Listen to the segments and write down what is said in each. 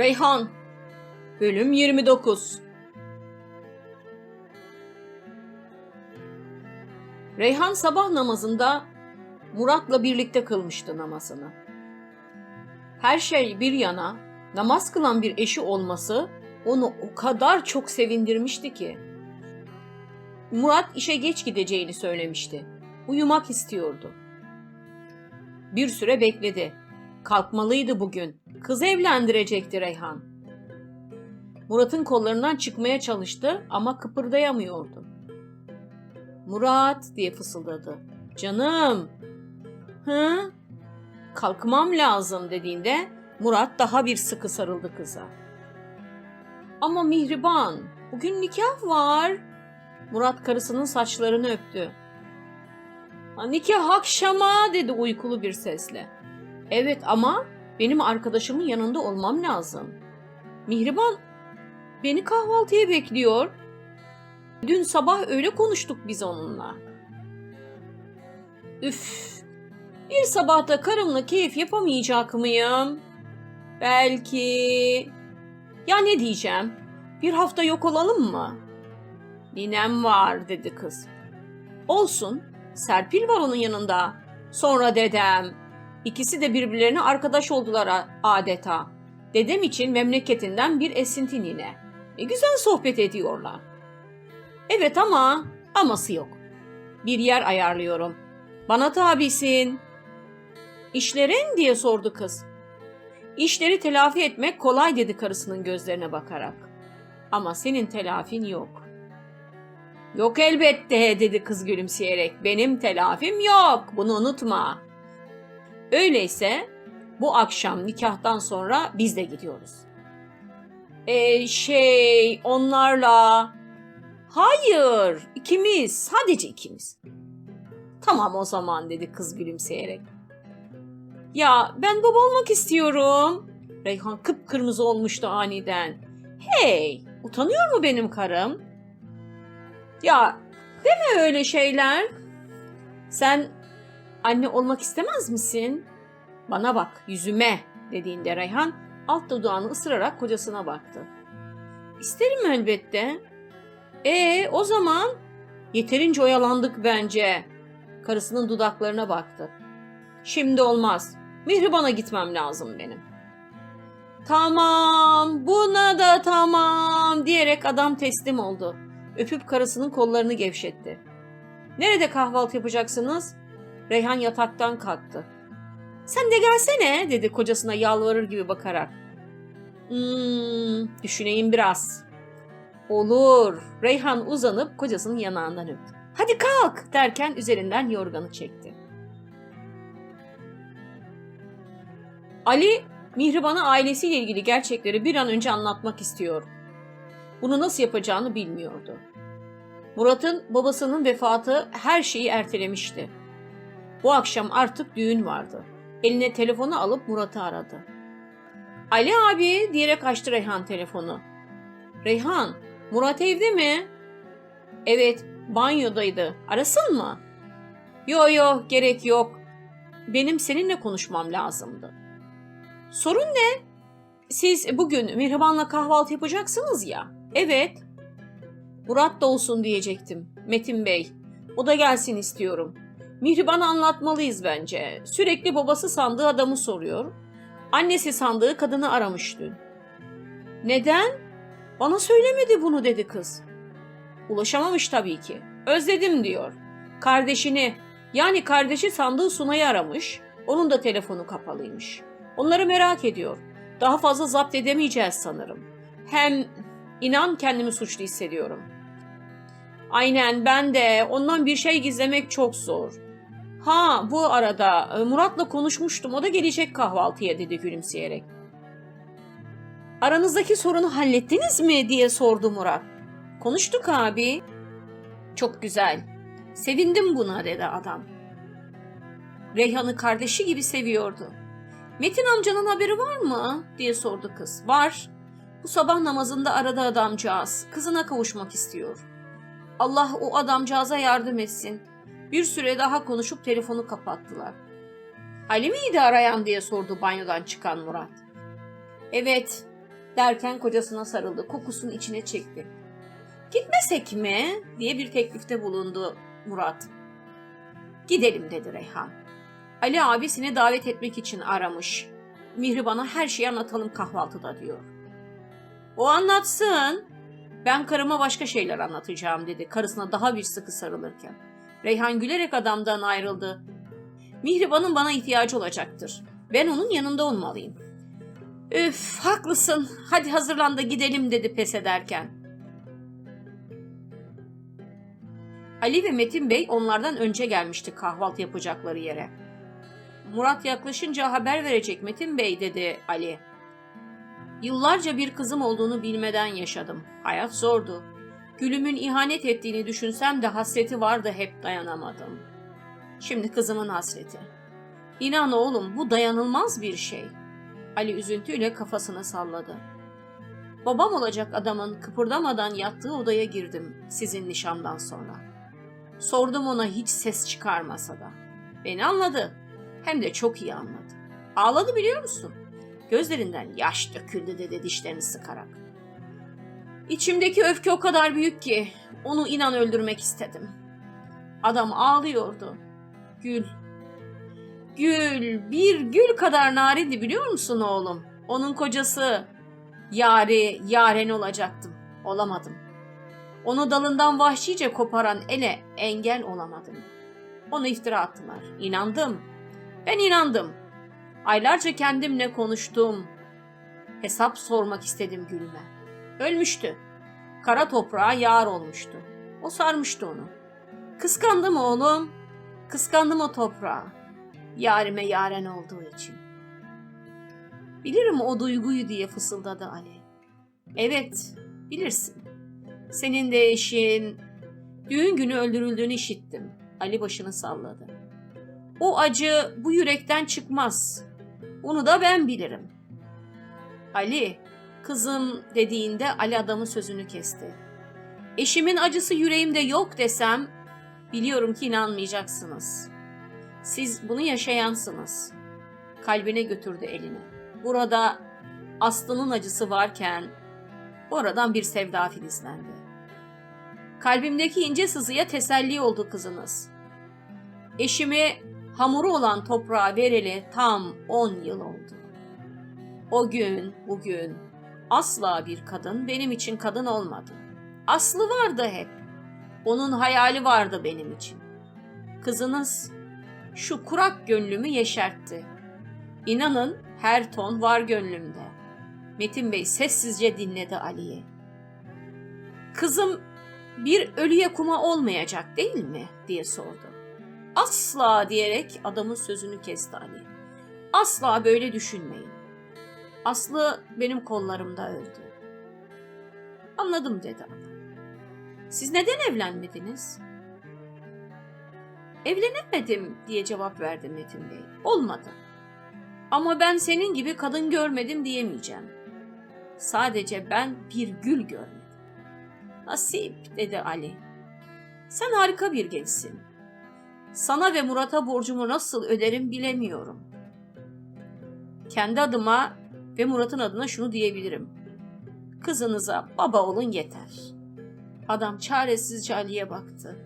Reyhan Bölüm 29 Reyhan sabah namazında Murat'la birlikte kılmıştı namazını. Her şey bir yana namaz kılan bir eşi olması onu o kadar çok sevindirmişti ki. Murat işe geç gideceğini söylemişti. Uyumak istiyordu. Bir süre bekledi. Kalkmalıydı bugün. Kız evlendirecekti Reyhan. Murat'ın kollarından çıkmaya çalıştı ama kıpırdayamıyordu. Murat diye fısıldadı. Canım. Hı? Kalkmam lazım dediğinde Murat daha bir sıkı sarıldı kıza. Ama Mihriban, bugün nikah var. Murat karısının saçlarını öptü. "Ha, Nikah akşama dedi uykulu bir sesle. Evet ama benim arkadaşımın yanında olmam lazım. Mihriban beni kahvaltıya bekliyor. Dün sabah öyle konuştuk biz onunla. Üf, bir sabahta karımla keyif yapamayacak mıyım? Belki. Ya ne diyeceğim? Bir hafta yok olalım mı? Ninem var dedi kız. Olsun. Serpil var onun yanında. Sonra dedem. İkisi de birbirlerine arkadaş oldular adeta. Dedem için memleketinden bir esinti nine. Ne güzel sohbet ediyorlar. Evet ama aması yok. Bir yer ayarlıyorum. Bana tabisin. İşlerin diye sordu kız. İşleri telafi etmek kolay dedi karısının gözlerine bakarak. Ama senin telafin yok. Yok elbette dedi kız gülümseyerek. Benim telafim yok. Bunu unutma. Öyleyse bu akşam nikahtan sonra biz de gidiyoruz. E şey onlarla Hayır, ikimiz, sadece ikimiz. Tamam o zaman dedi kız gülümseyerek. Ya ben baba olmak istiyorum. Reyhan kıpkırmızı olmuştu aniden. Hey, utanıyor mu benim karım? Ya deme öyle şeyler. Sen anne olmak istemez misin? Bana bak yüzüme dediğinde Reyhan alt dudağını ısırarak kocasına baktı. İsterim elbette. E o zaman yeterince oyalandık bence. Karısının dudaklarına baktı. Şimdi olmaz. Mihriban'a gitmem lazım benim. Tamam, buna da tamam diyerek adam teslim oldu. Öpüp karısının kollarını gevşetti. Nerede kahvaltı yapacaksınız? Reyhan yataktan kalktı. Sen de gelsene dedi kocasına yalvarır gibi bakarak. Hmm, düşüneyim biraz. Olur. Reyhan uzanıp kocasının yanağından öptü. Hadi kalk derken üzerinden yorganı çekti. Ali, Mihriban'a ailesiyle ilgili gerçekleri bir an önce anlatmak istiyor. Bunu nasıl yapacağını bilmiyordu. Murat'ın babasının vefatı her şeyi ertelemişti. Bu akşam artık düğün vardı. Eline telefonu alıp Murat'ı aradı. Ali abi diyerek açtı Reyhan telefonu. Reyhan, Murat evde mi? Evet, banyodaydı. Arasın mı? Yo yo, gerek yok. Benim seninle konuşmam lazımdı. Sorun ne? Siz bugün Mihriban'la kahvaltı yapacaksınız ya. Evet. Murat da olsun diyecektim. Metin Bey. O da gelsin istiyorum. Mihriban'a anlatmalıyız bence. Sürekli babası sandığı adamı soruyor. Annesi sandığı kadını aramış dün. Neden? Bana söylemedi bunu dedi kız. Ulaşamamış tabii ki. Özledim diyor. Kardeşini yani kardeşi sandığı Sunay'ı aramış. Onun da telefonu kapalıymış. Onları merak ediyor. Daha fazla zapt edemeyeceğiz sanırım. Hem inan kendimi suçlu hissediyorum. Aynen ben de ondan bir şey gizlemek çok zor. Ha bu arada e, Murat'la konuşmuştum o da gelecek kahvaltıya dedi gülümseyerek. Aranızdaki sorunu hallettiniz mi diye sordu Murat. Konuştuk abi. Çok güzel. Sevindim buna dedi adam. Reyhan'ı kardeşi gibi seviyordu. Metin amcanın haberi var mı? diye sordu kız. Var. Bu sabah namazında aradı adamcağız. Kızına kavuşmak istiyor. Allah o adamcağıza yardım etsin. Bir süre daha konuşup telefonu kapattılar. Ali miydi arayan diye sordu banyodan çıkan Murat. Evet derken kocasına sarıldı. Kokusunu içine çekti. Gitmesek mi diye bir teklifte bulundu Murat. Gidelim dedi Reyhan. Ali abisini davet etmek için aramış. Mihriban'a her şeyi anlatalım kahvaltıda diyor. O anlatsın. Ben karıma başka şeyler anlatacağım dedi karısına daha bir sıkı sarılırken. Reyhan gülerek adamdan ayrıldı. Mihriban'ın bana ihtiyacı olacaktır. Ben onun yanında olmalıyım. Üf haklısın hadi hazırlan da gidelim dedi pes ederken. Ali ve Metin Bey onlardan önce gelmişti kahvaltı yapacakları yere. Murat yaklaşınca haber verecek Metin Bey dedi Ali. Yıllarca bir kızım olduğunu bilmeden yaşadım. Hayat zordu. Gülümün ihanet ettiğini düşünsem de hasreti vardı hep dayanamadım. Şimdi kızımın hasreti. İnan oğlum bu dayanılmaz bir şey. Ali üzüntüyle kafasını salladı. Babam olacak adamın kıpırdamadan yattığı odaya girdim sizin nişandan sonra. Sordum ona hiç ses çıkarmasa da. Beni anladı. Hem de çok iyi anladı. Ağladı biliyor musun? Gözlerinden yaş döküldü dedi dişlerini sıkarak. İçimdeki öfke o kadar büyük ki onu inan öldürmek istedim. Adam ağlıyordu. Gül. Gül, bir gül kadar narindi biliyor musun oğlum? Onun kocası. Yari, yaren olacaktım. Olamadım. Onu dalından vahşice koparan ele engel olamadım. Onu iftira attılar. İnandım. Ben inandım. Aylarca kendimle konuştum. Hesap sormak istedim Gül'me. Ölmüştü. Kara toprağa yar olmuştu. O sarmıştı onu. Kıskandım oğlum. Kıskandım o toprağı. Yarime yaren olduğu için. Bilirim o duyguyu diye fısıldadı Ali. Evet, bilirsin. Senin de eşin düğün günü öldürüldüğünü işittim. Ali başını salladı. O acı bu yürekten çıkmaz. Bunu da ben bilirim. Ali, kızım dediğinde Ali adamın sözünü kesti. Eşimin acısı yüreğimde yok desem biliyorum ki inanmayacaksınız. Siz bunu yaşayansınız. Kalbine götürdü elini. Burada Aslı'nın acısı varken oradan bir sevda filizlendi. Kalbimdeki ince sızıya teselli oldu kızınız. Eşimi hamuru olan toprağa vereli tam on yıl oldu. O gün, bugün asla bir kadın benim için kadın olmadı. Aslı vardı hep. Onun hayali vardı benim için. Kızınız şu kurak gönlümü yeşertti. İnanın her ton var gönlümde. Metin Bey sessizce dinledi Ali'yi. Kızım bir ölüye kuma olmayacak değil mi diye sordu. Asla diyerek adamın sözünü kesti Ali. Asla böyle düşünmeyin. Aslı benim kollarımda öldü. Anladım dedi adam. Siz neden evlenmediniz? Evlenemedim diye cevap verdi Metin Bey. Olmadı. Ama ben senin gibi kadın görmedim diyemeyeceğim. Sadece ben bir gül görmedim. Nasip dedi Ali. Sen harika bir gençsin. Sana ve Murat'a borcumu nasıl öderim bilemiyorum. Kendi adıma ve Murat'ın adına şunu diyebilirim. Kızınıza baba olun yeter. Adam çaresizce Ali'ye baktı.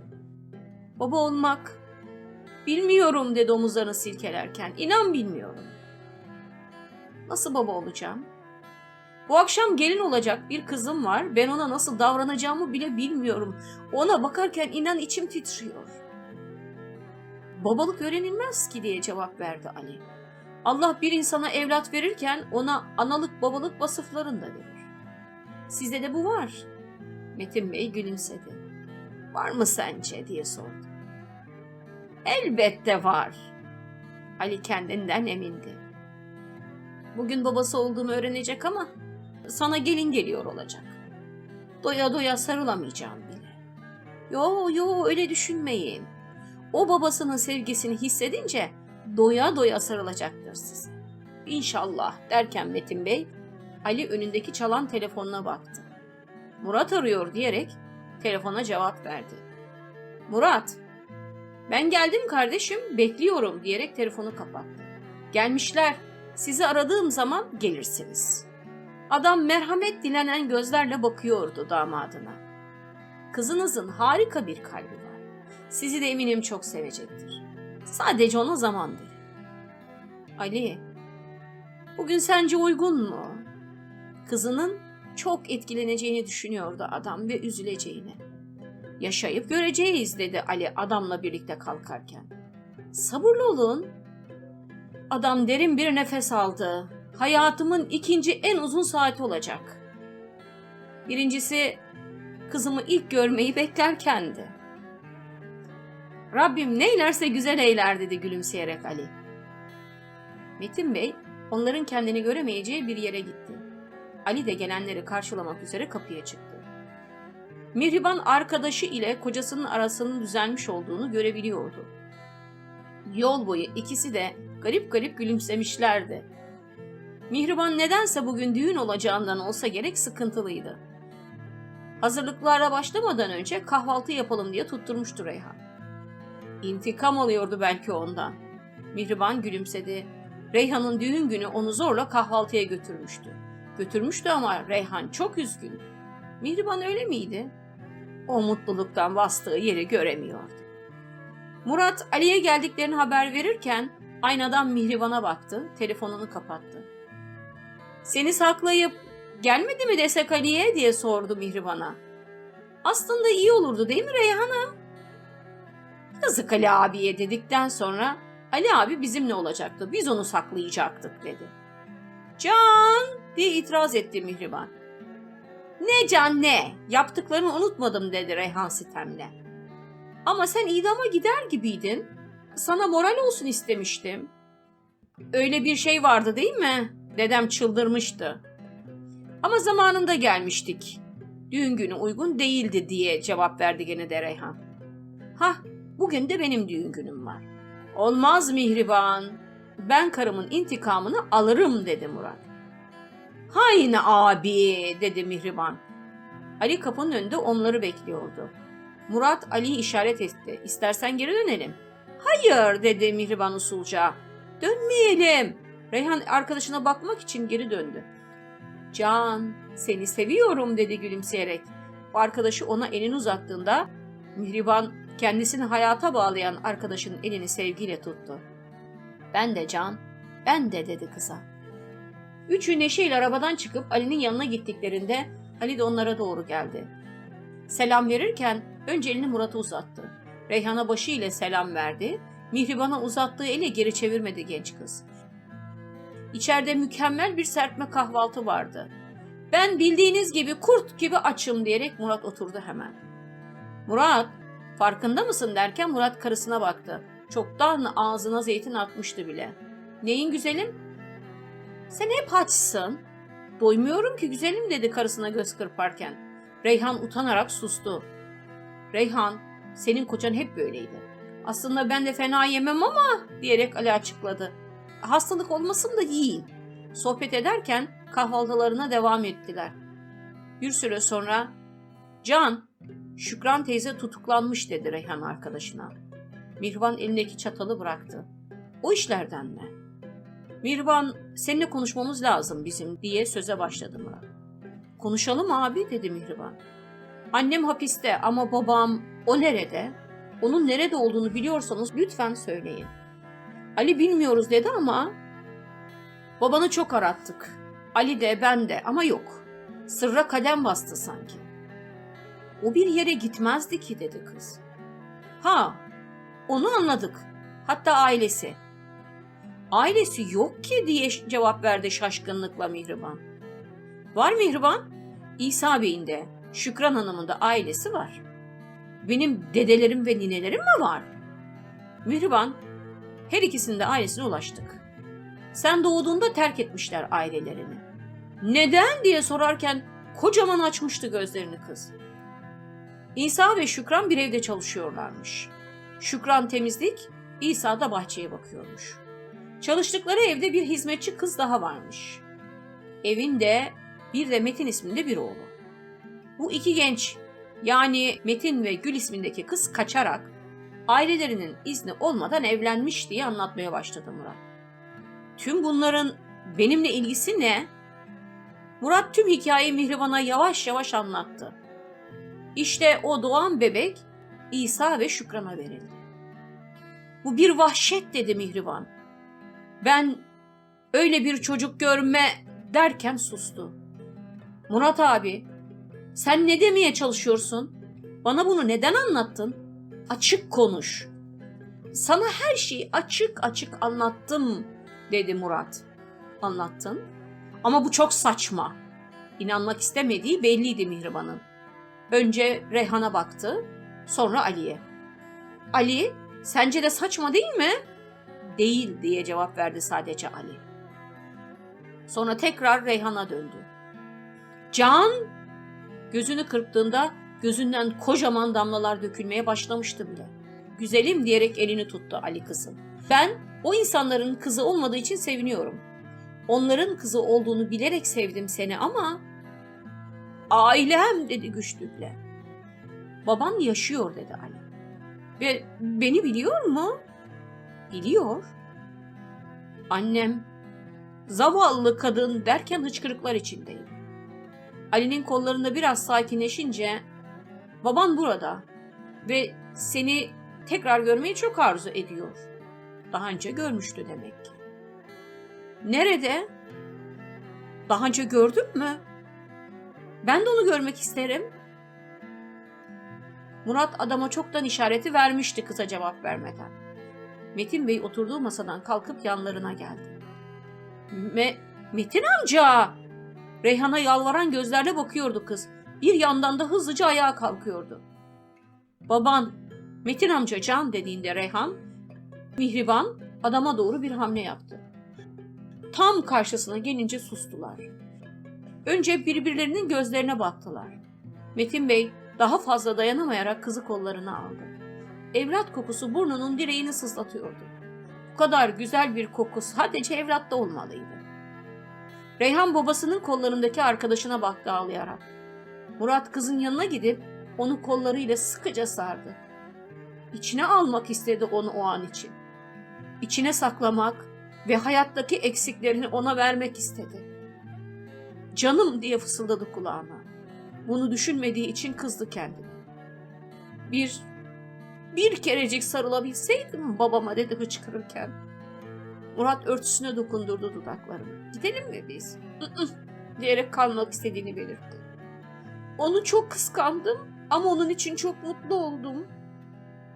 Baba olmak bilmiyorum dedi omuzlarını silkelerken. İnan bilmiyorum. Nasıl baba olacağım? Bu akşam gelin olacak bir kızım var. Ben ona nasıl davranacağımı bile bilmiyorum. Ona bakarken inan içim titriyor. Babalık öğrenilmez ki diye cevap verdi Ali. Allah bir insana evlat verirken ona analık babalık vasıflarını da verir. Sizde de bu var. Metin Bey gülümsedi. Var mı sence diye sordu. Elbette var. Ali kendinden emindi. Bugün babası olduğumu öğrenecek ama sana gelin geliyor olacak. Doya doya sarılamayacağım bile. Yo yo öyle düşünmeyin. O babasının sevgisini hissedince doya doya sarılacaktır size. İnşallah derken Metin Bey Ali önündeki çalan telefonuna baktı. Murat arıyor diyerek telefona cevap verdi. Murat, ben geldim kardeşim, bekliyorum diyerek telefonu kapattı. Gelmişler, sizi aradığım zaman gelirsiniz. Adam merhamet dilenen gözlerle bakıyordu damadına. Kızınızın harika bir kalbi var. Sizi de eminim çok sevecektir. Sadece ona zaman verin. Ali, bugün sence uygun mu? Kızının çok etkileneceğini düşünüyordu adam ve üzüleceğini. Yaşayıp göreceğiz dedi Ali adamla birlikte kalkarken. Sabırlı olun. Adam derin bir nefes aldı. Hayatımın ikinci en uzun saati olacak. Birincisi kızımı ilk görmeyi beklerkendi. Rabbim neylerse güzel eyler dedi gülümseyerek Ali. Metin Bey onların kendini göremeyeceği bir yere gitti. Ali de gelenleri karşılamak üzere kapıya çıktı. Mihriban arkadaşı ile kocasının arasının düzelmiş olduğunu görebiliyordu. Yol boyu ikisi de garip garip gülümsemişlerdi. Mihriban nedense bugün düğün olacağından olsa gerek sıkıntılıydı. Hazırlıklara başlamadan önce kahvaltı yapalım diye tutturmuştu Reyhan. İntikam alıyordu belki ondan. Mihriban gülümsedi. Reyhan'ın düğün günü onu zorla kahvaltıya götürmüştü. Götürmüştü ama Reyhan çok üzgün. Mihriban öyle miydi? O mutluluktan bastığı yeri göremiyordu. Murat Ali'ye geldiklerini haber verirken aynadan Mihriban'a baktı, telefonunu kapattı. Seni saklayıp gelmedi mi desek Ali'ye diye sordu Mihriban'a. Aslında iyi olurdu değil mi Reyhan'ım? Yazık Ali abiye dedikten sonra Ali abi bizimle olacaktı, biz onu saklayacaktık dedi. Can diye itiraz etti Mihriban. Ne can ne? Yaptıklarını unutmadım dedi Reyhan sitemle. Ama sen idama gider gibiydin. Sana moral olsun istemiştim. Öyle bir şey vardı değil mi? Dedem çıldırmıştı. Ama zamanında gelmiştik. Düğün günü uygun değildi diye cevap verdi gene de Reyhan. Hah, bugün de benim düğün günüm var. Olmaz Mihriban. Ben karımın intikamını alırım dedi Murat. Hayne abi dedi Mihriban. Ali kapının önünde onları bekliyordu. Murat Ali'yi işaret etti. İstersen geri dönelim. Hayır dedi Mihriban usulca. Dönmeyelim. Reyhan arkadaşına bakmak için geri döndü. Can seni seviyorum dedi gülümseyerek. Arkadaşı ona elini uzattığında Mihriban kendisini hayata bağlayan arkadaşının elini sevgiyle tuttu. Ben de Can, ben de dedi kıza. Üçü neşeyle arabadan çıkıp Ali'nin yanına gittiklerinde Ali de onlara doğru geldi. Selam verirken önce elini Murat'a uzattı. Reyhan'a başı ile selam verdi. Mihriban'a uzattığı eli geri çevirmedi genç kız. İçeride mükemmel bir serpme kahvaltı vardı. Ben bildiğiniz gibi kurt gibi açım diyerek Murat oturdu hemen. Murat, farkında mısın derken Murat karısına baktı. Çoktan ağzına zeytin atmıştı bile. Neyin güzelim? Sen hep açsın. Doymuyorum ki güzelim dedi karısına göz kırparken. Reyhan utanarak sustu. Reyhan, senin kocan hep böyleydi. Aslında ben de fena yemem ama diyerek Ali açıkladı. Hastalık olmasın da yiyin. Sohbet ederken kahvaltılarına devam ettiler. Bir süre sonra Can, Şükran teyze tutuklanmış dedi Reyhan arkadaşına. Mirvan elindeki çatalı bıraktı. O işlerden mi? Mirvan, seninle konuşmamız lazım bizim diye söze başladı Murat. Konuşalım abi dedi Mihriban. Annem hapiste ama babam o nerede? Onun nerede olduğunu biliyorsanız lütfen söyleyin. Ali bilmiyoruz dedi ama babanı çok arattık. Ali de ben de ama yok. Sırra kadem bastı sanki. O bir yere gitmezdi ki dedi kız. Ha, onu anladık. Hatta ailesi. Ailesi yok ki diye cevap verdi şaşkınlıkla Mihriban. Var Mihriban? İsa Bey'in de, Şükran Hanım'ın da ailesi var. Benim dedelerim ve ninelerim mi var? Mihriban, her ikisinin de ailesine ulaştık. Sen doğduğunda terk etmişler ailelerini. Neden diye sorarken kocaman açmıştı gözlerini kız. İsa ve Şükran bir evde çalışıyorlarmış. Şükran temizlik, İsa da bahçeye bakıyormuş. Çalıştıkları evde bir hizmetçi kız daha varmış. Evinde bir de Metin isminde bir oğlu. Bu iki genç yani Metin ve Gül ismindeki kız kaçarak ailelerinin izni olmadan evlenmiş diye anlatmaya başladı Murat. Tüm bunların benimle ilgisi ne? Murat tüm hikayeyi Mihriban'a yavaş yavaş anlattı. İşte o doğan bebek İsa ve Şükran'a verildi. Bu bir vahşet dedi Mihriban. Ben öyle bir çocuk görme derken sustu. Murat abi, sen ne demeye çalışıyorsun? Bana bunu neden anlattın? Açık konuş. Sana her şeyi açık açık anlattım dedi Murat. Anlattın. Ama bu çok saçma. İnanmak istemediği belliydi Mihriban'ın. Önce Reyhan'a baktı, sonra Ali'ye. Ali, sence de saçma değil mi? Değil diye cevap verdi sadece Ali. Sonra tekrar Reyhan'a döndü. Can! Gözünü kırptığında gözünden kocaman damlalar dökülmeye başlamıştı bile. Güzelim diyerek elini tuttu Ali kızın. Ben o insanların kızı olmadığı için seviniyorum. Onların kızı olduğunu bilerek sevdim seni ama ailem dedi güçlükle. Baban yaşıyor dedi Ali. Ve beni biliyor mu? Biliyor. Annem zavallı kadın derken hıçkırıklar içindeyim. Ali'nin kollarında biraz sakinleşince baban burada ve seni tekrar görmeyi çok arzu ediyor. Daha önce görmüştü demek ki. Nerede? Daha önce gördün mü? Ben de onu görmek isterim. Murat adama çoktan işareti vermişti kıza cevap vermeden. Metin Bey oturduğu masadan kalkıp yanlarına geldi. Me Metin amca! Reyhan'a yalvaran gözlerle bakıyordu kız. Bir yandan da hızlıca ayağa kalkıyordu. Baban, Metin amca can dediğinde Reyhan, Mihriban adama doğru bir hamle yaptı. Tam karşısına gelince sustular. Önce birbirlerinin gözlerine baktılar. Metin Bey daha fazla dayanamayarak kızı kollarına aldı. Evlat kokusu burnunun direğini sızlatıyordu. Bu kadar güzel bir koku sadece evlatta olmalıydı. Reyhan babasının kollarındaki arkadaşına baktı ağlayarak. Murat kızın yanına gidip onu kollarıyla sıkıca sardı. İçine almak istedi onu o an için. İçine saklamak ve hayattaki eksiklerini ona vermek istedi. Canım diye fısıldadı kulağına. Bunu düşünmediği için kızdı kendine. Bir, bir kerecik sarılabilseydim babama dedi hıçkırırken. Murat örtüsüne dokundurdu dudaklarını. Gidelim mi biz? "Iı" diyerek kalmak istediğini belirtti. Onu çok kıskandım ama onun için çok mutlu oldum.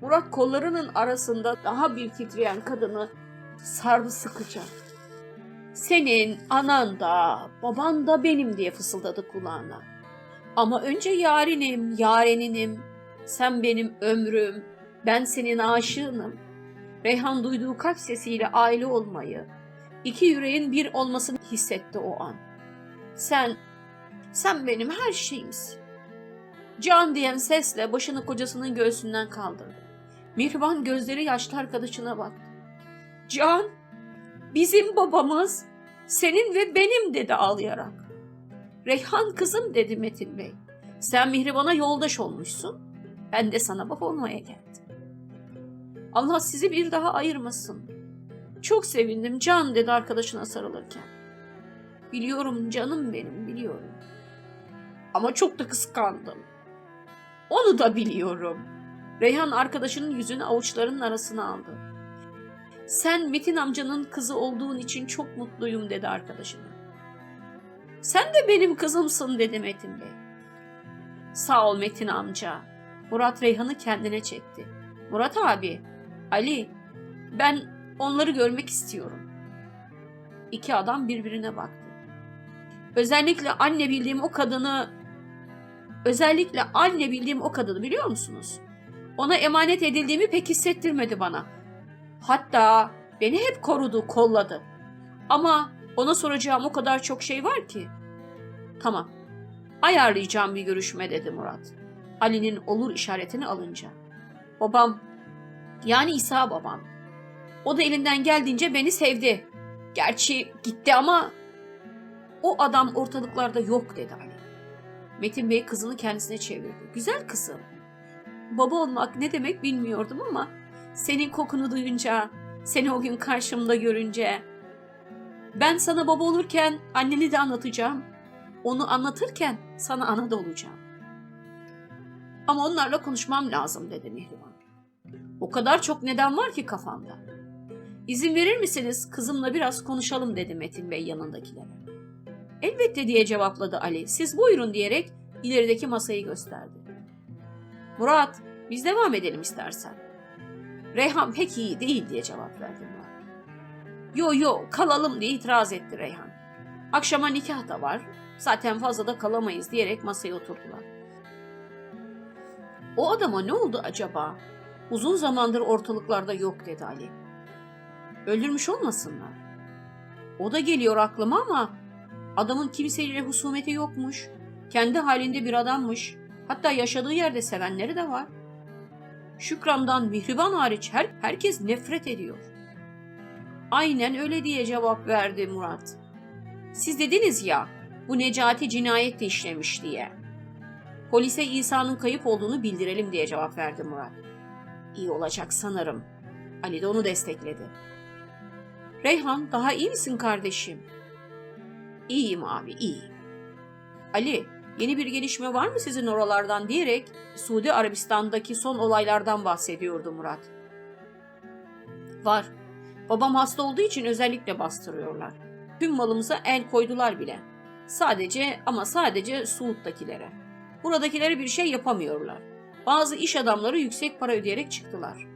Murat kollarının arasında daha bir titreyen kadını sardı sıkıca. Senin anan da baban da benim diye fısıldadı kulağına. Ama önce yarinim, yareninim. Sen benim ömrüm, ben senin aşığınım. Reyhan duyduğu kalp sesiyle aile olmayı, iki yüreğin bir olmasını hissetti o an. Sen, sen benim her şeyimsin. Can diyen sesle başını kocasının göğsünden kaldırdı. Mihriban gözleri yaşlı arkadaşına baktı. Can, bizim babamız senin ve benim dedi ağlayarak. Reyhan kızım dedi Metin Bey. Sen Mihriban'a yoldaş olmuşsun. Ben de sana baba olmaya geldim. Allah sizi bir daha ayırmasın. Çok sevindim Can dedi arkadaşına sarılırken. Biliyorum canım benim biliyorum. Ama çok da kıskandım. Onu da biliyorum. Reyhan arkadaşının yüzünü avuçlarının arasına aldı. Sen Metin amcanın kızı olduğun için çok mutluyum dedi arkadaşına. Sen de benim kızımsın dedi Metin Bey. Sağ ol Metin amca. Murat Reyhan'ı kendine çekti. Murat abi, Ali, ben onları görmek istiyorum. İki adam birbirine baktı. Özellikle anne bildiğim o kadını, özellikle anne bildiğim o kadını biliyor musunuz? Ona emanet edildiğimi pek hissettirmedi bana. Hatta beni hep korudu, kolladı. Ama ona soracağım o kadar çok şey var ki. Tamam. Ayarlayacağım bir görüşme dedi Murat. Ali'nin olur işaretini alınca. Babam, yani İsa babam. O da elinden geldiğince beni sevdi. Gerçi gitti ama o adam ortalıklarda yok dedi Ali. Metin Bey kızını kendisine çevirdi. Güzel kızım. Baba olmak ne demek bilmiyordum ama senin kokunu duyunca, seni o gün karşımda görünce ben sana baba olurken anneni de anlatacağım. Onu anlatırken sana ana da olacağım. Ama onlarla konuşmam lazım dedi Mihriban. O kadar çok neden var ki kafamda. İzin verir misiniz kızımla biraz konuşalım dedi Metin Bey yanındakilere. Elbette diye cevapladı Ali. Siz buyurun diyerek ilerideki masayı gösterdi. Murat biz devam edelim istersen. Reyhan pek iyi değil diye cevap verdi Murat. Yo yo kalalım diye itiraz etti Reyhan. Akşama nikah da var. Zaten fazla da kalamayız diyerek masaya oturdular. O adama ne oldu acaba? Uzun zamandır ortalıklarda yok dedi Ali. Öldürmüş olmasınlar. O da geliyor aklıma ama adamın kimseyle husumeti yokmuş. Kendi halinde bir adammış. Hatta yaşadığı yerde sevenleri de var. Şükran'dan Mihriban hariç her, herkes nefret ediyor. Aynen öyle diye cevap verdi Murat. Siz dediniz ya bu Necati cinayet işlemiş diye. Polise İsa'nın kayıp olduğunu bildirelim diye cevap verdi Murat. İyi olacak sanırım. Ali de onu destekledi. Reyhan daha iyi misin kardeşim? İyiyim abi iyiyim. Ali yeni bir gelişme var mı sizin oralardan diyerek Suudi Arabistan'daki son olaylardan bahsediyordu Murat. Var. Babam hasta olduğu için özellikle bastırıyorlar. Tüm malımıza el koydular bile. Sadece ama sadece Suud'dakilere. Buradakilere bir şey yapamıyorlar. Bazı iş adamları yüksek para ödeyerek çıktılar.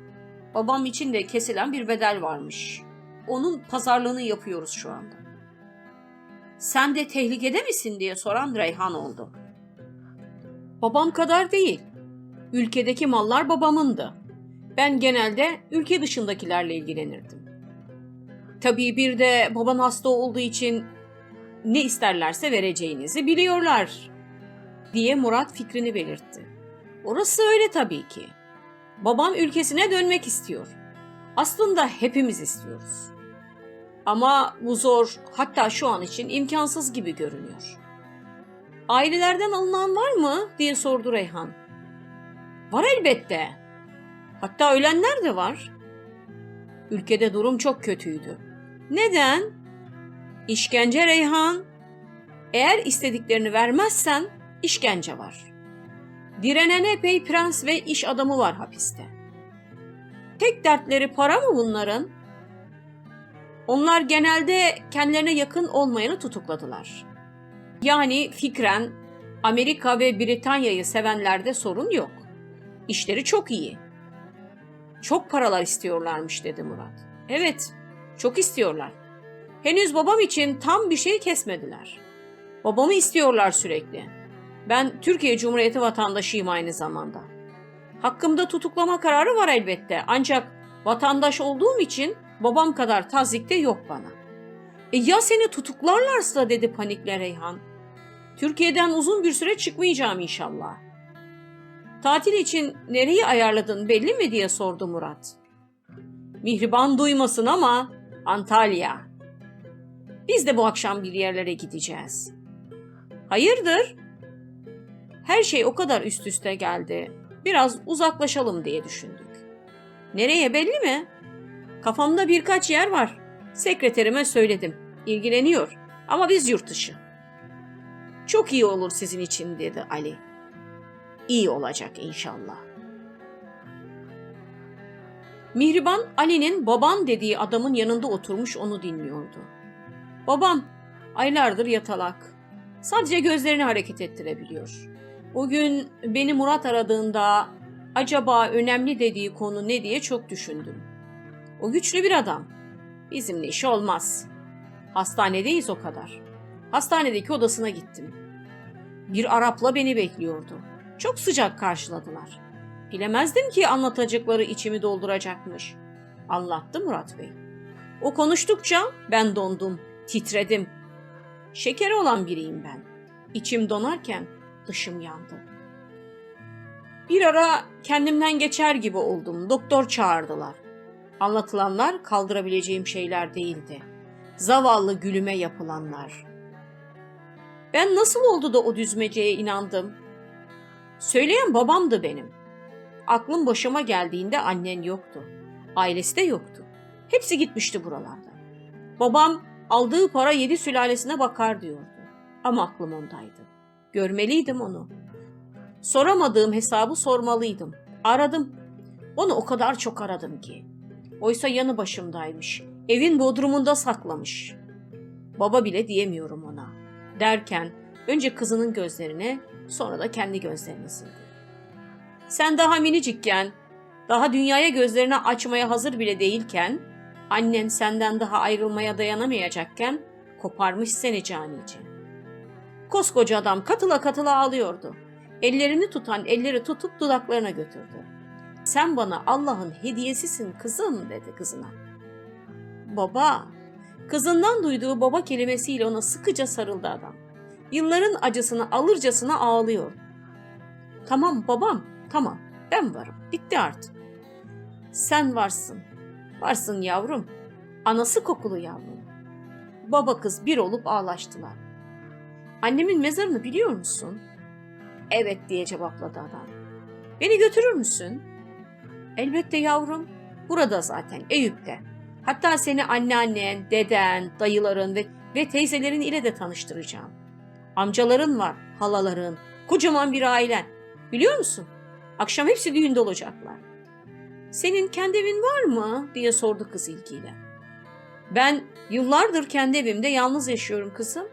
Babam için de kesilen bir bedel varmış. Onun pazarlığını yapıyoruz şu anda. Sen de tehlikede misin diye soran Reyhan oldu. Babam kadar değil. Ülkedeki mallar babamındı. Ben genelde ülke dışındakilerle ilgilenirdim. Tabii bir de baban hasta olduğu için ne isterlerse vereceğinizi biliyorlar diye Murat fikrini belirtti. Orası öyle tabii ki. Babam ülkesine dönmek istiyor. Aslında hepimiz istiyoruz. Ama bu zor, hatta şu an için imkansız gibi görünüyor. Ailelerden alınan var mı diye sordu Reyhan. Var elbette. Hatta ölenler de var. Ülkede durum çok kötüydü. Neden? İşkence Reyhan. Eğer istediklerini vermezsen işkence var. Direnen epey prens ve iş adamı var hapiste. Tek dertleri para mı bunların? Onlar genelde kendilerine yakın olmayanı tutukladılar. Yani fikren Amerika ve Britanya'yı sevenlerde sorun yok. İşleri çok iyi. Çok paralar istiyorlarmış dedi Murat. Evet, çok istiyorlar. Henüz babam için tam bir şey kesmediler. Babamı istiyorlar sürekli. Ben Türkiye Cumhuriyeti vatandaşıyım aynı zamanda. Hakkımda tutuklama kararı var elbette ancak vatandaş olduğum için babam kadar tazik de yok bana. E ya seni tutuklarlarsa dedi panikle Reyhan. Türkiye'den uzun bir süre çıkmayacağım inşallah. Tatil için nereyi ayarladın belli mi diye sordu Murat. Mihriban duymasın ama Antalya. Biz de bu akşam bir yerlere gideceğiz. Hayırdır? Her şey o kadar üst üste geldi. Biraz uzaklaşalım diye düşündük. Nereye belli mi? Kafamda birkaç yer var. Sekreterime söyledim. İlgileniyor. Ama biz yurt dışı. Çok iyi olur sizin için dedi Ali. İyi olacak inşallah. Mihriban Ali'nin baban dediği adamın yanında oturmuş onu dinliyordu. Babam aylardır yatalak. Sadece gözlerini hareket ettirebiliyor. O gün beni Murat aradığında acaba önemli dediği konu ne diye çok düşündüm. O güçlü bir adam. Bizimle işi olmaz. Hastanedeyiz o kadar. Hastanedeki odasına gittim. Bir Arapla beni bekliyordu. Çok sıcak karşıladılar. Bilemezdim ki anlatacakları içimi dolduracakmış. Anlattı Murat Bey. O konuştukça ben dondum, titredim. Şekeri olan biriyim ben. İçim donarken dışım yandı. Bir ara kendimden geçer gibi oldum. Doktor çağırdılar. Anlatılanlar kaldırabileceğim şeyler değildi. Zavallı gülüme yapılanlar. Ben nasıl oldu da o düzmeceye inandım? Söyleyen babamdı benim. Aklım başıma geldiğinde annen yoktu. Ailesi de yoktu. Hepsi gitmişti buralarda. Babam aldığı para yedi sülalesine bakar diyordu. Ama aklım ondaydı. Görmeliydim onu. Soramadığım hesabı sormalıydım. Aradım. Onu o kadar çok aradım ki. Oysa yanı başımdaymış. Evin bodrumunda saklamış. Baba bile diyemiyorum ona. Derken önce kızının gözlerine sonra da kendi gözlerini sildi. Sen daha minicikken, daha dünyaya gözlerini açmaya hazır bile değilken, annen senden daha ayrılmaya dayanamayacakken koparmış seni canice. Koskoca adam katıla katıla ağlıyordu. Ellerini tutan elleri tutup dudaklarına götürdü. Sen bana Allah'ın hediyesisin kızım dedi kızına. Baba, kızından duyduğu baba kelimesiyle ona sıkıca sarıldı adam. Yılların acısını alırcasına ağlıyor. Tamam babam, tamam ben varım. Bitti artık. Sen varsın. Varsın yavrum. Anası kokulu yavrum. Baba kız bir olup ağlaştılar. Annemin mezarını biliyor musun? Evet diye cevapladı adam. Beni götürür müsün? Elbette yavrum. Burada zaten Eyüp'te. Hatta seni anneannen, deden, dayıların ve, ve teyzelerin ile de tanıştıracağım. Amcaların var, halaların, kocaman bir ailen. Biliyor musun? Akşam hepsi düğünde olacaklar. Senin kendi evin var mı? diye sordu kız ilgiyle. Ben yıllardır kendi evimde yalnız yaşıyorum kızım.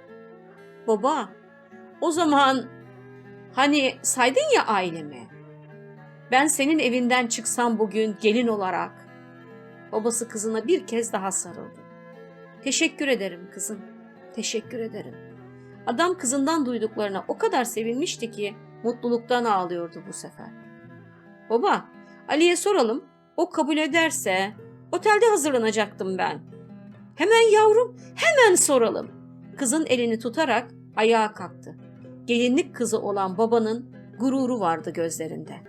Baba, o zaman hani saydın ya ailemi. Ben senin evinden çıksam bugün gelin olarak. Babası kızına bir kez daha sarıldı. Teşekkür ederim kızım. Teşekkür ederim. Adam kızından duyduklarına o kadar sevinmişti ki mutluluktan ağlıyordu bu sefer. Baba, Ali'ye soralım. O kabul ederse otelde hazırlanacaktım ben. Hemen yavrum, hemen soralım. Kızın elini tutarak ayağa kalktı. Gelinlik kızı olan babanın gururu vardı gözlerinde.